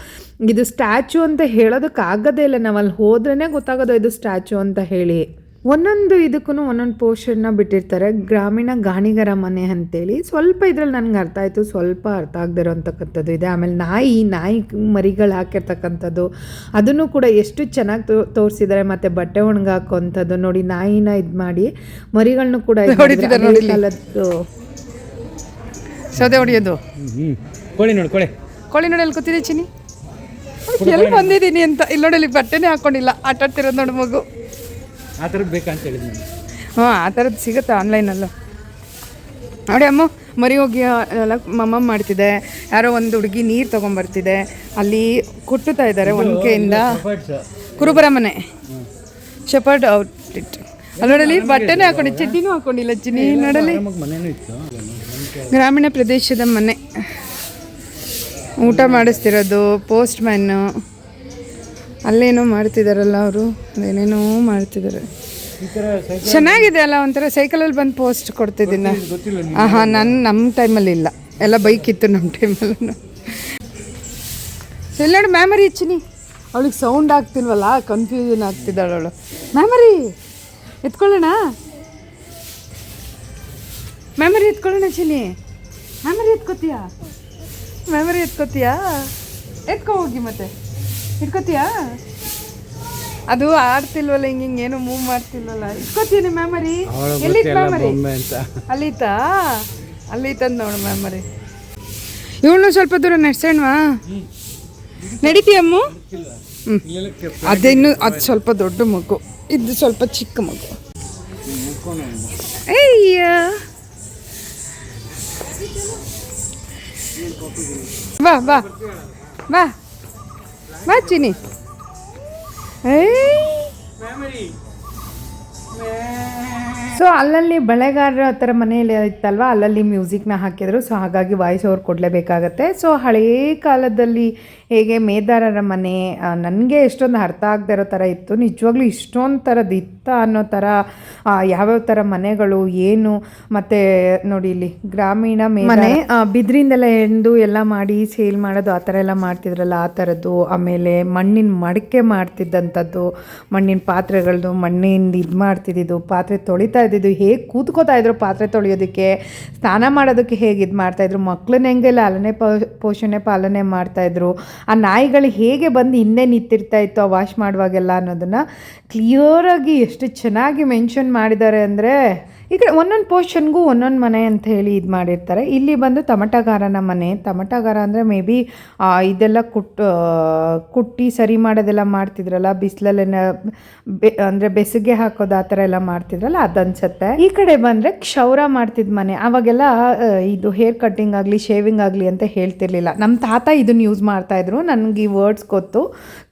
ಇದು ಸ್ಟ್ಯಾಚು ಅಂತ ಹೇಳೋದಕ್ಕಾಗೋದೇ ಇಲ್ಲ. ನಾವು ಅಲ್ಲಿ ಹೋದ್ರೇ ಗೊತ್ತಾಗೋದು ಇದು ಸ್ಟ್ಯಾಚು ಅಂತ ಹೇಳಿ. ಒಂದೊಂದು ಇದಕ್ಕೂ ಒಂದೊಂದು ಪೋರ್ಷನ್ನ ಬಿಟ್ಟಿರ್ತಾರೆ. ಗ್ರಾಮೀಣ ಗಾಣಿಗರ ಮನೆ ಅಂತೇಳಿ ಸ್ವಲ್ಪ ಇದ್ರಲ್ಲಿ ನನಗೆ ಅರ್ಥ ಆಯಿತು ಸ್ವಲ್ಪ ಅರ್ಥ ಆಗದಿರೋ ಅಂತಕ್ಕಂಥದ್ದು ಇದೆ. ಆಮೇಲೆ ನಾಯಿ ನಾಯಿ ಮರಿಗಳು ಹಾಕಿರ್ತಕ್ಕಂಥದ್ದು ಅದನ್ನು ಕೂಡ ಎಷ್ಟು ಚೆನ್ನಾಗಿ ತೋ ತೋರಿಸಿದ್ದಾರೆ ಮತ್ತು ಬಟ್ಟೆ ಒಣಗಾಕೋಂಥದ್ದು ನೋಡಿ ನಾಯಿನ ಇದು ಮಾಡಿ ಮರಿಗಳನ್ನು ಕೂಡ ಸೌದೆ ಹೊಡೆಯೋದು ಕೋಳಿ ನೋಡಿ ಕೊಡಿ ಕೋಳಿ ನೋಡಿ ಅಲ್ಲಿ ಕೂತಿದೆ ಚಿನಿ ಎಲ್ಲಿ ಬಂದಿದ್ದೀನಿ ಅಂತ. ಇಲ್ಲಿ ನೋಡಿ ಇಲ್ಲಿ ಬಟ್ಟೆನೇ ಹಾಕೊಂಡಿಲ್ಲ. ಆಟಾಡ್ತಿರೋದು ನೋಡಿ ಮಗು. ಆ ಥರದ್ದು ಬೇಕಂತ ಹೇಳಿದ್ ನಾನು. ಹಾಂ ಆ ಥರದ್ದು ಸಿಗುತ್ತೆ ಆನ್ಲೈನಲ್ಲೂ ನೋಡಿ ಅಮ್ಮ ಮರಿ ಹೋಗಿ ಎಲ್ಲ ಮಮ್ಮ ಮಾಡ್ತಿದೆ. ಯಾರೋ ಒಂದು ಹುಡುಗಿ ನೀರು ತೊಗೊಂಬರ್ತಿದೆ. ಅಲ್ಲಿ ಕುಟ್ಟುತ್ತಾ ಇದ್ದಾರೆ ಒನಕೆಯಿಂದ. ಕುರುಬರ ಮನೆ. ಶೆಪರ್ಡ್ ಔಟ್ಫಿಟ್ ಅಲ್ಲಿ ನೋಡಲಿ ಬಟ್ಟೆನೇ ಹಾಕೊಂಡಿ ಚಡ್ಡಿನೂ ಹಾಕೊಂಡಿಲ್ಲ ಚಿನ್ನಿ. ನೋಡಲಿ ಗ್ರಾಮೀಣ ಪ್ರದೇಶದ ಮನೆ. ಊಟ ಮಾಡಿಸ್ತಿರೋದು ಪೋಸ್ಟ್ ಮ್ಯಾನು ಅಲ್ಲೇನೋ ಮಾಡ್ತಿದಾರಲ್ಲ ಅವರು ಏನೇನೋ ಮಾಡ್ತಿದ್ದಾರೆ ಚೆನ್ನಾಗಿದೆ ಅಲ್ಲ, ಒಂಥರ ಸೈಕಲಲ್ಲಿ ಬಂದು ಪೋಸ್ಟ್ ಕೊಡ್ತಿದ್ದೀನಿ. ಹಾಂ ಹಾಂ ನನ್ನ ನಮ್ಮ ಟೈಮಲ್ಲಿ ಇಲ್ಲ. ಎಲ್ಲ ಬೈಕ್ ಇತ್ತು ನಮ್ಮ ಟೈಮಲ್ಲೂ ಎಲ್ಲ ಮ್ಯಾಮರಿ ಚಿನಿ ಅವಳಿಗೆ ಸೌಂಡ್ ಆಗ್ತಿಲ್ವಲ್ಲ ಕನ್ಫ್ಯೂಷನ್ ಆಗ್ತಿದ್ದಾಳೆ ಅವಳು. ಮ್ಯಾಮರಿ ಎತ್ಕೊಳ್ಳೋಣ? ಮೆಮರಿ ಎತ್ಕೊಳ್ಳೋಣ ಚಿನಿ ಮ್ಯಾಮರಿ ಎತ್ಕೋತೀಯಾ? ಮೆಮರಿ ಎತ್ಕೋತೀಯಾ? ಎತ್ಕೊ ಹೋಗಿ ಮತ್ತೆ. ಇಟ್ಕೋತೀಯಾ? ಅದು ಆಡ್ತಿಲ್ವಲ್ಲ ಹಿಂಗೆ ಹಿಂಗೆ ಏನು ಮೂವ್ ಮಾಡ್ತಿಲ್ವಲ್ಲ. ಇಟ್ಕೋತೀನಿ ಮ್ಯಾಮರಿ ಗೊತ್ತಿಲ್ಲ ಮೆಮರಿ ಅಲ್ಲಿತ್ತಾ ಅಲ್ಲಿತ್ತಂದು ನೋಡು ಮೆಮರಿ ಇವಳು ಸ್ವಲ್ಪ ದೂರ ನಡೆಸೋಣವಾ? ನಡೀತೀಯಮ್ಮ ಹ್ಞೂ ಅದಿನ್ನು ಅದು ಸ್ವಲ್ಪ ದೊಡ್ಡ ಮಗು. ಇದು ಸ್ವಲ್ಪ ಚಿಕ್ಕ ಮಗು. ಅಯ್ಯ. ಬಾ ಬಾ. ಬಾ. ಬಾ ಚಿನಿ ಸೊ ಅಲ್ಲಲ್ಲಿ ಬಳೆಗಾರರ ಹತ್ರ ಮನೆಯಲ್ಲಿ ಇತ್ತಲ್ವ? ಅಲ್ಲಲ್ಲಿ ಮ್ಯೂಸಿಕ್ನ ಹಾಕಿದರು. ಸೊ ಹಾಗಾಗಿ ವಾಯ್ಸ್ ಓವರ್ ಕೊಡಲೇಬೇಕಾಗತ್ತೆ. ಸೊ ಹಳೇ ಕಾಲದಲ್ಲಿ ಹೇಗೆ ಮೇದಾರರ ಮನೆ ನನಗೆ ಎಷ್ಟೊಂದು ಅರ್ಥ ಆಗದೆ ಇರೋ ಥರ ಇತ್ತು. ನಿಜವಾಗ್ಲೂ ಇಷ್ಟೊಂದು ಥರದ್ದು ಇತ್ತ ಅನ್ನೋ ಥರ ಯಾವ್ಯಾವ ಥರ ಮನೆಗಳು, ಏನು, ಮತ್ತು ನೋಡಿ ಇಲ್ಲಿ ಗ್ರಾಮೀಣ ಮನೆ ಬಿದ್ರಿಂದೆಲ್ಲ ಎಂದು ಎಲ್ಲ ಮಾಡಿ ಸೇಲ್ ಮಾಡೋದು, ಆ ಥರ ಎಲ್ಲ ಮಾಡ್ತಿದ್ರಲ್ಲ, ಆ ಥರದ್ದು. ಆಮೇಲೆ ಮಣ್ಣಿನ ಮಡಿಕೆ ಮಾಡ್ತಿದ್ದಂಥದ್ದು, ಮಣ್ಣಿನ ಪಾತ್ರೆಗಳದ್ದು ಮಣ್ಣಿಂದ ಇದು ಮಾಡ್ತಿದ್ದಿದ್ದು, ಪಾತ್ರೆ ತೊಳಿತಾ ಇದ್ದಿದ್ದು, ಹೇಗೆ ಕೂತ್ಕೋತಾ ಇದ್ರು ಪಾತ್ರೆ ತೊಳೆಯೋದಕ್ಕೆ, ಸ್ನಾನ ಮಾಡೋದಕ್ಕೆ ಹೇಗೆ ಇದು ಮಾಡ್ತಾಯಿದ್ರು ಮಕ್ಕಳನ್ನ ಹೆಂಗೆಲ್ಲ ಅಲನೆ ಪೋಷಣೆ ಪಾಲನೆ ಮಾಡ್ತಾಯಿದ್ರು ಆ ನಾಯಿಗಳು ಹೇಗೆ ಬಂದು ಹಿಂದೆ ನಿಂತಿರ್ತಾ ಇತ್ತು ಆ ವಾಶ್ ಮಾಡುವಾಗೆಲ್ಲ ಅನ್ನೋದನ್ನು ಕ್ಲಿಯರಾಗಿ ಎಷ್ಟು ಚೆನ್ನಾಗಿ ಮೆನ್ಷನ್ ಮಾಡಿದ್ದಾರೆ ಅಂದರೆ ಈ ಕಡೆ ಒಂದೊಂದು ಪೋರ್ಷನ್ಗೂ ಒಂದೊಂದು ಮನೆ ಅಂತ ಹೇಳಿ ಇದು ಮಾಡಿರ್ತಾರೆ. ಇಲ್ಲಿ ಬಂದು ತಮಟಗಾರನ ಮನೆ. ತಮಟಗಾರ ಅಂದರೆ ಮೇ ಬಿ ಇದೆಲ್ಲ ಕುಟ್ಟು ಕುಟ್ಟಿ ಸರಿ ಮಾಡೋದೆಲ್ಲ ಮಾಡ್ತಿದ್ರಲ್ಲ ಬಿಸಿಲಲ್ಲೆನ ಬೆ, ಅಂದರೆ ಬೆಸುಗೆ ಹಾಕೋದು ಆ ಥರ ಎಲ್ಲ ಮಾಡ್ತಿದ್ರಲ್ಲ, ಅದನ್ಸತ್ತೆ. ಈ ಕಡೆ ಬಂದರೆ ಕ್ಷೌರ ಮಾಡ್ತಿದ್ದ ಮನೆ. ಅವಾಗೆಲ್ಲ ಇದು ಹೇರ್ ಕಟ್ಟಿಂಗ್ ಆಗಲಿ, ಶೇವಿಂಗ್ ಆಗಲಿ ಅಂತ ಹೇಳ್ತಿರ್ಲಿಲ್ಲ. ನಮ್ಮ ತಾತ ಇದನ್ನು ಯೂಸ್ ಮಾಡ್ತಾಯಿದ್ರು ನನಗೆ ಈ ವರ್ಡ್ಸ್ ಗೊತ್ತು.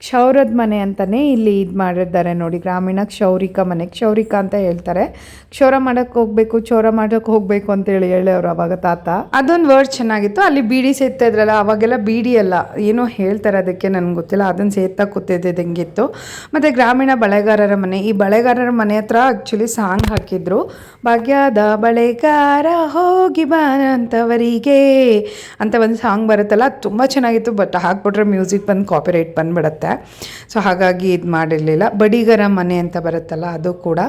ಕ್ಷೌರದ ಮನೆ ಅಂತಲೇ ಇಲ್ಲಿ ಇದು ಮಾಡಿದ್ದಾರೆ ನೋಡಿ. ಗ್ರಾಮೀಣ ಕ್ಷೌರಿಕ ಮನೆ. ಕ್ಷೌರಿಕ ಅಂತ ಹೇಳ್ತಾರೆ. ಕ್ಷೌರ ಮಾಡಕ್ಕೆ ಹೋಗ್ಬೇಕು, ಚೋರ ಮಾಡೋಕೆ ಹೋಗ್ಬೇಕು ಅಂತೇಳಿ ಹೇಳೋರು ಅವಾಗ ತಾತ. ಅದೊಂದು ವರ್ಡ್ ಚೆನ್ನಾಗಿತ್ತು. ಅಲ್ಲಿ ಬೀಡಿ ಸೇರ್ತಾ ಇದ್ರಲ್ಲ, ಅವಾಗೆಲ್ಲ ಬೀಡಿ ಅಲ್ಲ. ಏನೋ ಹೇಳ್ತಾರೆ ಅದಕ್ಕೆ, ನನಗೆ ಗೊತ್ತಿಲ್ಲ. ಅದನ್ನು ಸೇರ್ತಾ ಕೂತಿದ್ದೆ ಹೆಂಗಿತ್ತು. ಮತ್ತು ಗ್ರಾಮೀಣ ಬಳೆಗಾರರ ಮನೆ. ಈ ಬಳೆಗಾರರ ಮನೆ ಹತ್ರ ಆ್ಯಕ್ಚುಲಿ ಸಾಂಗ್ ಹಾಕಿದ್ರು. ಭಾಗ್ಯದ ಬಳೆಗಾರ ಹೋಗಿ ಬಂತವರಿಗೆ ಅಂತ ಒಂದು ಸಾಂಗ್ ಬರುತ್ತಲ್ಲ ತುಂಬ ಚೆನ್ನಾಗಿತ್ತು. ಬಟ್ ಹಾಕ್ಬಿಟ್ರೆ ಮ್ಯೂಸಿಕ್ ಬಂದು ಕಾಪಿರೈಟ್ ಬಂದ್ಬಿಡುತ್ತೆ. ಸೊ ಹಾಗಾಗಿ ಇದು ಮಾಡಿರಲಿಲ್ಲ. ಬಡಿಗರ ಮನೆ ಅಂತ ಬರುತ್ತಲ್ಲ, ಅದು ಕೂಡ.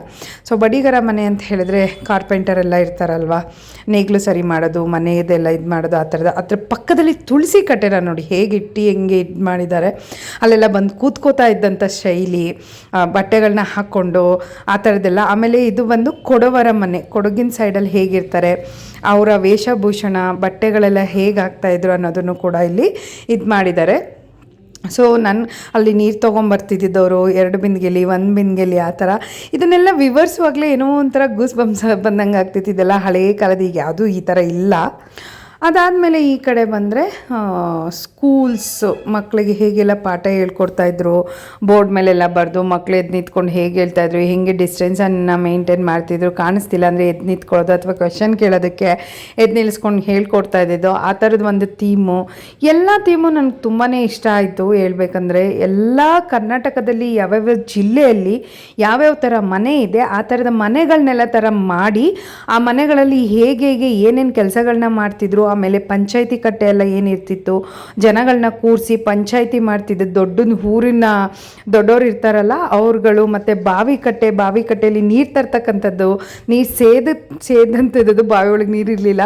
ಸೊ ಬಡಿಗರ ಮನೆ ಅಂತ ಹೇಳಿದ್ರೆ ಕಾರ್ಪೆಂಟರ್ ಎಲ್ಲ ಇರ್ತಾರಲ್ವ? ನೇಗ್ಲು ಸರಿ ಮಾಡೋದು ಮನೆಯದೆಲ್ಲ ಇದು ಮಾಡೋದು, ಆ ಥರದ ಅದ್ರ ಪಕ್ಕದಲ್ಲಿ ತುಳಸಿ ಕಟ್ಟೆನ ನೋಡಿ ಹೇಗೆ ಹೆಂಗೆ ಇದು ಮಾಡಿದ್ದಾರೆ. ಅಲ್ಲೆಲ್ಲ ಬಂದು ಕೂತ್ಕೋತಾ ಇದ್ದಂಥ ಶೈಲಿ ಬಟ್ಟೆಗಳನ್ನ ಹಾಕ್ಕೊಂಡು ಆ ಥರದ್ದೆಲ್ಲ. ಆಮೇಲೆ ಇದು ಬಂದು ಕೊಡವರ ಮನೆ, ಕೊಡಗಿನ ಸೈಡಲ್ಲಿ ಹೇಗಿರ್ತಾರೆ, ಅವರ ವೇಷಭೂಷಣ, ಬಟ್ಟೆಗಳೆಲ್ಲ ಹೇಗೆ ಆಗ್ತಾಯಿದ್ರು ಅನ್ನೋದನ್ನು ಕೂಡ ಇಲ್ಲಿ ಇದು ಮಾಡಿದ್ದಾರೆ. ಸೊ ನಾನು ಅಲ್ಲಿ ನೀರು ತೊಗೊಂಬರ್ತಿದ್ದವರು ಎರಡು ಬಿಂದಿಗೆಲಿ, ಒಂದು ಬಿಂದಿಗೆಲಿ ಆ ಥರ ಇದನ್ನೆಲ್ಲ ವಿವರಿಸುವಾಗಲೇ ಏನೋ ಒಂಥರ ಗೂಸ್ ಬಂಸ ಬಂದಂಗೆ ಆಗ್ತಿತ್ತು ಇದೆಲ್ಲ ಹಳೇ ಕಾಲದ ಈಗ ಯಾವುದೂ ಈ ಥರ ಇಲ್ಲ. ಅದಾದಮೇಲೆ ಈ ಕಡೆ ಬಂದರೆ ಸ್ಕೂಲ್ಸು ಮಕ್ಕಳಿಗೆ ಹೇಗೆಲ್ಲ ಪಾಠ ಹೇಳ್ಕೊಡ್ತಾಯಿದ್ರು ಬೋರ್ಡ್ ಮೇಲೆಲ್ಲ ಬರೆದು ಮಕ್ಕಳು ಎದ್ದು ನಿಂತ್ಕೊಂಡು ಹೇಗೆ ಹೇಳ್ತಾಯಿದ್ರು ಹೇಗೆ ಡಿಸ್ಟೆನ್ಸನ್ನು ಮೇಂಟೈನ್ ಮಾಡ್ತಿದ್ರು, ಕಾಣಿಸ್ತಿಲ್ಲ ಅಂದರೆ ಎದ್ದು ನಿಂತ್ಕೊಳ್ಳೋದು ಅಥವಾ ಕ್ವೆಶನ್ ಕೇಳೋದಕ್ಕೆ ಎದ್ದು ನಿಲ್ಲಿಸ್ಕೊಂಡು ಹೇಳ್ಕೊಡ್ತಾ ಇದ್ದಿದ್ದು, ಆ ಥರದ ಒಂದು ಥೀಮು ಎಲ್ಲ ಥೀಮು ನನಗೆ ತುಂಬಾ ಇಷ್ಟ ಆಯಿತು ಹೇಳ್ಬೇಕಂದ್ರೆ, ಎಲ್ಲ ಕರ್ನಾಟಕದಲ್ಲಿ ಯಾವ್ಯಾವ ಜಿಲ್ಲೆಯಲ್ಲಿ ಯಾವ್ಯಾವ ಥರ ಮನೆ ಇದೆ, ಆ ಥರದ ಮನೆಗಳನ್ನೆಲ್ಲ ಥರ ಮಾಡಿ, ಆ ಮನೆಗಳಲ್ಲಿ ಹೇಗೆ ಹೇಗೆ ಏನೇನು ಕೆಲಸಗಳನ್ನ ಮಾಡ್ತಿದ್ರು ಆಮೇಲೆ ಪಂಚಾಯಿತಿ ಕಟ್ಟೆ ಎಲ್ಲ ಏನಿರ್ತಿತ್ತು ಜನಗಳನ್ನ ಕೂರಿಸಿ ಪಂಚಾಯಿತಿ ಮಾಡ್ತಿದ್ದ ದೊಡ್ಡ ಊರಿನ ದೊಡ್ಡವ್ರು ಇರ್ತಾರಲ್ಲ, ಅವ್ರುಗಳು ಮತ್ತು ಬಾವಿ ಕಟ್ಟೆ, ಬಾವಿ ಕಟ್ಟೆಯಲ್ಲಿ ನೀರು ತರ್ತಕ್ಕಂಥದ್ದು, ನೀರು ಸೇದ, ಸೇದಂಥದ್ದು ಬಾವಿ ಒಳಗೆ ನೀರು ಇರಲಿಲ್ಲ.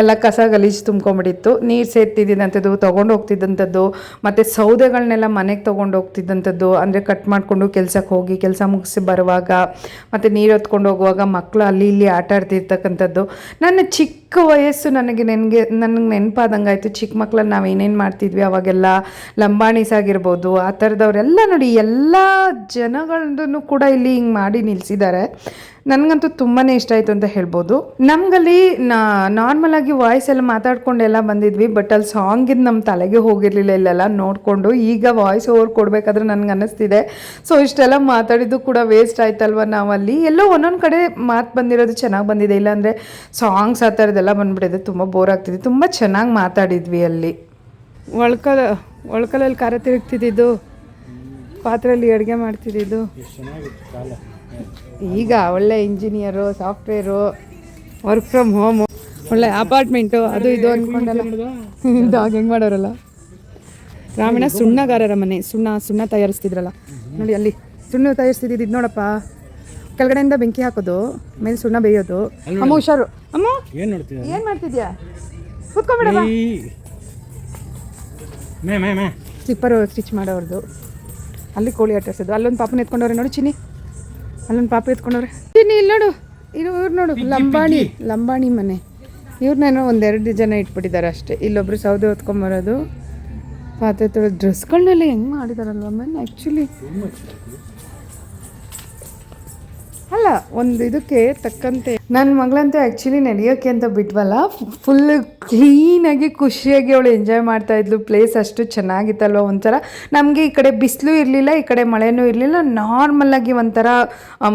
ಎಲ್ಲ ಕಸ ಗಲೀಜು ತುಂಬ್ಕೊಂಬಿಟ್ಟಿತ್ತು. ನೀರು ಸೇದ್ತಿದ್ದಂಥದ್ದು, ತೊಗೊಂಡು ಹೋಗ್ತಿದ್ದಂಥದ್ದು, ಮತ್ತು ಸೌದೆಗಳನ್ನೆಲ್ಲ ಮನೆಗೆ ತೊಗೊಂಡು ಹೋಗ್ತಿದ್ದಂಥದ್ದು, ಅಂದರೆ ಕಟ್ ಮಾಡಿಕೊಂಡು ಕೆಲಸಕ್ಕೆ ಹೋಗಿ, ಕೆಲಸ ಮುಗಿಸಿ ಬರುವಾಗ, ಮತ್ತು ನೀರು ಹೊತ್ಕೊಂಡು ಹೋಗುವಾಗ ಮಕ್ಕಳು ಅಲ್ಲಿ ಇಲ್ಲಿ ಆಟ ಆಡ್ತಿರ್ತಕ್ಕಂಥದ್ದು ನನ್ನ ಚಿಕ್ಕ ವಯಸ್ಸು ನನಗೆ ನನಗೆ ನನಗೆ ನೆನಪಾದಂಗೆ ಆಯಿತು ಚಿಕ್ಕ ಮಕ್ಕಳಲ್ಲಿ ನಾವು ಏನೇನು ಮಾಡ್ತಿದ್ವಿ, ಅವಾಗೆಲ್ಲ ಲಂಬಾಣೀಸ್ ಆಗಿರ್ಬೋದು ಆ ಥರದವರೆಲ್ಲ ನೋಡಿ ಎಲ್ಲ ಜನಗಳನ್ನೂ ಕೂಡ ಇಲ್ಲಿ ಹಿಂಗೆ ಮಾಡಿ ನಿಲ್ಲಿಸಿದ್ದಾರೆ ನನಗಂತೂ ತುಂಬಾ ಇಷ್ಟ ಆಯಿತು ಅಂತ ಹೇಳ್ಬೋದು. ನಮಗಲ್ಲಿ ನಾರ್ಮಲ್ ಆಗಿ ವಾಯ್ಸ್ ಎಲ್ಲ ಮಾತಾಡ್ಕೊಂಡೆಲ್ಲ ಬಂದಿದ್ವಿ ಬಟ್ ಅಲ್ಲಿ ಸಾಂಗಿದ್ದು ನಮ್ಮ ತಲೆಗೆ ಹೋಗಿರಲಿಲ್ಲ ಇಲ್ಲೆಲ್ಲ ನೋಡಿಕೊಂಡು ಈಗ ವಾಯ್ಸ್ ಓವರ್ ಕೊಡಬೇಕಾದ್ರೆ ನನಗೆ ಅನ್ನಿಸ್ತಿದೆ. ಸೊ ಇಷ್ಟೆಲ್ಲ ಮಾತಾಡಿದ್ದು ಕೂಡ ವೇಸ್ಟ್ ಆಯ್ತಲ್ವ ನಾವಲ್ಲಿ? ಎಲ್ಲೋ ಒಂದೊಂದು ಕಡೆ ಮಾತು ಬಂದಿರೋದು ಚೆನ್ನಾಗಿ ಬಂದಿದೆ. ಇಲ್ಲಾಂದರೆ ಸಾಂಗ್ಸ್ ಆ ಥರದ್ದೆಲ್ಲ ಬಂದ್ಬಿಟ್ಟಿದೆ. ತುಂಬ ಬೋರ್ ಆಗ್ತಿದೆ. ತುಂಬ ಚೆನ್ನಾಗಿ ಮಾತಾಡಿದ್ವಿ ಅಲ್ಲಿ. ಒಳ್ಕಲ್ ಒಳ್ಕಲಲ್ಲಿ ಖಾರ ತಿರುಗ್ತಿದ್ದಿದ್ದು ಪಾತ್ರೆಯಲ್ಲಿ ಅಡುಗೆ ಮಾಡ್ತಿದ್ದಿದ್ದು. ಎಷ್ಟು ಚೆನ್ನಾಗಿತ್ತು ಕಾಲ. ಈಗ ಒಳ್ಳೆ engineer software work from home ಒಳ್ಳೆ ಅಪಾರ್ಟ್ಮೆಂಟು ಅದು ಇದು ಅಂದ್ಕೊಂಡಲ್ಲ ಇದಾಗ [laughs] ಹೆಂಗೆ ಮಾಡೋರಲ್ಲ? ರಾಮಣ್ಣ ಸುಣ್ಣಗಾರರ ಮನೆ ಸುಣ್ಣ ಸುಣ್ಣ ತಯಾರಿಸ್ತಿದ್ರಲ್ಲ. ನೋಡಿ ಅಲ್ಲಿ ಸುಣ್ಣ ತಯಾರಿಸ್ತಿದ್ದು ನೋಡಪ್ಪ. ಕೆಳಗಡೆಯಿಂದ ಬೆಂಕಿ ಹಾಕೋದು ಮೇಲೆ ಸುಣ್ಣ ಬೇಯೋದು. ಅಮ್ಮ ಹುಷಾರು. ಅಮ್ಮ ಏನು ಮಾಡ್ತಿದೀಯಾ? ಮೇ ಸ್ಲಿಪ್ಪರು ಸ್ಟಿಚ್ ಮಾಡೋರ್ದು. ಅಲ್ಲಿ ಕೋಳಿ ಆಟಾಡ್ಸೋದು ಅಲ್ಲೊಂದು ಪಾಪನ ಎತ್ಕೊಂಡವ್ರೆ ನೋಡಿ ಚಿನ್ನಿ. ಅಲ್ಲೊಂದು ಪಾಪ ಎತ್ಕೊಂಡವ್ರೆ. ಇಲ್ಲಿ ನೋಡು ಇದು ಇವ್ರು ನೋಡು ಲಂಬಾಣಿ ಲಂಬಾಣಿ ಮನೆ. ಇವ್ರನ್ನೇನೋ ಒಂದೆರಡು ಜನ ಇಟ್ಬಿಟ್ಟಿದ್ದಾರೆ ಅಷ್ಟೇ. ಇಲ್ಲೊಬ್ರು ಸೌದೆ ಹೊತ್ಕೊಂಬರೋದು. ಪಾತ್ರೆ ತೊಳೆದು ಡ್ರೆಸ್ಗಳನ್ನೆಲ್ಲ ಹೆಂಗೆ ಮಾಡಿದಾರಲ್ವ ಮ್ಯಾಮ್ ಆ್ಯಕ್ಚುಲಿ ಅಲ್ಲ, ಒಂದು ಇದಕ್ಕೆ ತಕ್ಕಂತೆ. ನನ್ನ ಮಗಳಂತೂ ಆ್ಯಕ್ಚುಲಿ ನಡೆಯೋಕ್ಕೆ ಅಂತ ಬಿಟ್ವಲ್ಲ ಫುಲ್ ಕ್ಲೀನಾಗಿ ಖುಷಿಯಾಗಿ ಅವಳು ಎಂಜಾಯ್ ಮಾಡ್ತಾ ಇದ್ಲು ಪ್ಲೇಸ್ ಅಷ್ಟು ಚೆನ್ನಾಗಿತ್ತಲ್ವ ಒಂಥರ. ನಮಗೆ ಈ ಕಡೆ ಬಿಸಿಲು ಇರಲಿಲ್ಲ, ಈ ಕಡೆ ಮಳೆನೂ ಇರಲಿಲ್ಲ ನಾರ್ಮಲಾಗಿ ಒಂಥರ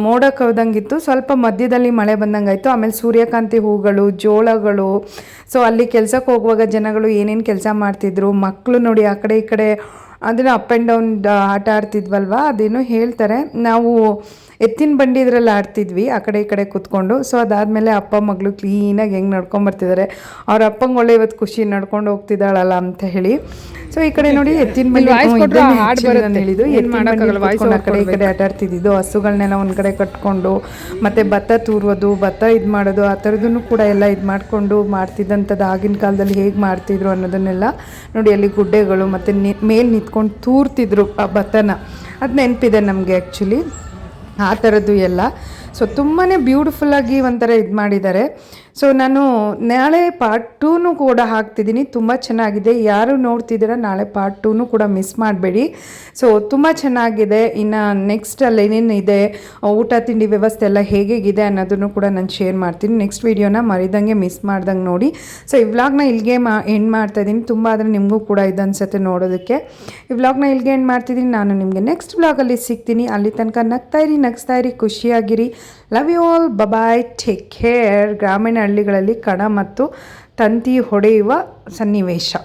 ಮೋಡ ಕವ್ದಂಗಿತ್ತು. ಸ್ವಲ್ಪ ಮಧ್ಯದಲ್ಲಿ ಮಳೆ ಬಂದಂಗಾಯಿತು, ಆಮೇಲೆ ಸೂರ್ಯಕಾಂತಿ ಹೂಗಳು, ಜೋಳಗಳು. ಸೊ ಅಲ್ಲಿ ಕೆಲ್ಸಕ್ಕೆ ಹೋಗುವಾಗ ಜನಗಳು ಏನೇನು ಕೆಲಸ ಮಾಡ್ತಿದ್ರು ಮಕ್ಕಳು ನೋಡಿ ಆ ಕಡೆ ಈ ಕಡೆ ಅದನ್ನು ಅಪ್ ಆ್ಯಂಡ್ ಡೌನ್ ಆಟ ಆಡ್ತಿದ್ವಲ್ವ, ಅದೇನೋ ಹೇಳ್ತಾರೆ. ನಾವು ಎತ್ತಿನ ಬಂಡಿ ಇದ್ರಲ್ಲಿ ಆಡ್ತಿದ್ವಿ ಆ ಕಡೆ ಈ ಕಡೆ ಕೂತ್ಕೊಂಡು ಸೊ ಅದಾದಮೇಲೆ ಅಪ್ಪ ಮಗಳು ಕ್ಲೀನಾಗಿ ಹೆಂಗೆ ನಡ್ಕೊಂಬರ್ತಿದ್ದಾರೆ ಅವ್ರ ಅಪ್ಪಂಗೆ ಒಳ್ಳೆ ಇವತ್ತು ಖುಷಿ ನಡ್ಕೊಂಡು ಹೋಗ್ತಿದ್ದಾಳಲ್ಲ ಅಂತ ಹೇಳಿ ಸೊ ಈ ಕಡೆ ನೋಡಿ ಎತ್ತಿನ ಬಂಡಿ ಆ. ಹೇಳಿದ್ದು ಎತ್ತಿನ ಬಂಡಿ ಕಡೆ ಈ ಕಡೆ ಕೊಡ್ಬೇಕು. ಆಟ ಆಡ್ತಿದ್ದಿದ್ದು ಹಸುಗಳನ್ನೆಲ್ಲ ಒಂದು ಕಡೆ ಕಟ್ಕೊಂಡು ಮತ್ತೆ ಭತ್ತ ತೂರೋದು ಭತ್ತ ಇದು ಮಾಡೋದು ಆ ಥರದನ್ನು ಕೂಡ ಎಲ್ಲ ಇದು ಮಾಡಿಕೊಂಡು ಮಾಡ್ತಿದ್ದಂಥದ್ದು ಆಗಿನ ಕಾಲದಲ್ಲಿ ಹೇಗೆ ಮಾಡ್ತಿದ್ರು ಅನ್ನೋದನ್ನೆಲ್ಲ ನೋಡಿ ಅಲ್ಲಿ ಗುಡ್ಡೆಗಳು ಮತ್ತು ಮೇಲ್ ಮೇಲೆ ನಿಂತ್ಕೊಂಡು ತೂರ್ತಿದ್ರು ಆ ಭತ್ತನ ಅದು ನೆನಪಿದೆ ನಮಗೆ ಆ್ಯಕ್ಚುಲಿ ಆ ಥರದ್ದು ಎಲ್ಲ. ಸೊ ತುಂಬಾ ಬ್ಯೂಟಿಫುಲ್ಲಾಗಿ ಒಂಥರ ಇದು ಮಾಡಿದ್ದಾರೆ. ಸೊ ನಾನು ನಾಳೆ ಪಾರ್ಟ್ ಟೂನು ಕೂಡ ಹಾಕ್ತಿದ್ದೀನಿ. ತುಂಬ ಚೆನ್ನಾಗಿದೆ. ಯಾರು ನೋಡ್ತಿದ್ದೀರಾ, ನಾಳೆ ಪಾರ್ಟ್ ಟೂನು ಕೂಡ ಮಿಸ್ ಮಾಡಬೇಡಿ. ಸೊ ತುಂಬ ಚೆನ್ನಾಗಿದೆ. ಇನ್ನು ನೆಕ್ಸ್ಟ್ ಅಲ್ಲಿ ಏನೇನು ಇದೆ, ಊಟ, ತಿಂಡಿ ವ್ಯವಸ್ಥೆ ಎಲ್ಲ ಹೇಗೇಗಿದೆ ಅನ್ನೋದನ್ನು ಕೂಡ ನಾನು ಶೇರ್ ಮಾಡ್ತೀನಿ. ನೆಕ್ಸ್ಟ್ ವೀಡಿಯೋನ ಮರಿದಂಗೆ ಮಿಸ್ ಮಾಡ್ದಂಗೆ ನೋಡಿ. ಸೊ ಈ ವ್ಲಾಗ್ನ ಇಲ್ಲಿಗೆ ಮಾ ಎಂಡ್ ಮಾಡ್ತಾಯಿದ್ದೀನಿ ತುಂಬ ಆದರೆ ನಿಮಗೂ ಕೂಡ ಇದು ಅನ್ಸುತ್ತೆ ನೋಡೋದಕ್ಕೆ. ಈ ವ್ಲಾಗ್ನ ಇಲ್ಲಿಗೆ ಎಂಡ್ ಮಾಡ್ತಿದ್ದೀನಿ. ನಾನು ನಿಮಗೆ ನೆಕ್ಸ್ಟ್ ವ್ಲಾಗಲ್ಲಿ ಸಿಗ್ತೀನಿ. ಅಲ್ಲಿ ತನಕ ನಗ್ತಾಯಿರಿ ನಗ್ಸ್ತಾಯಿರಿ ಖುಷಿಯಾಗಿರಿ. Love you all bye bye take care ಗ್ರಾಮೀಣ ಹಳ್ಳಿಗಳಲ್ಲಿ ಕಣ ಮತ್ತು ತಂತಿ ಹೊಡೆಯುವ ಸನ್ನಿವೇಶ.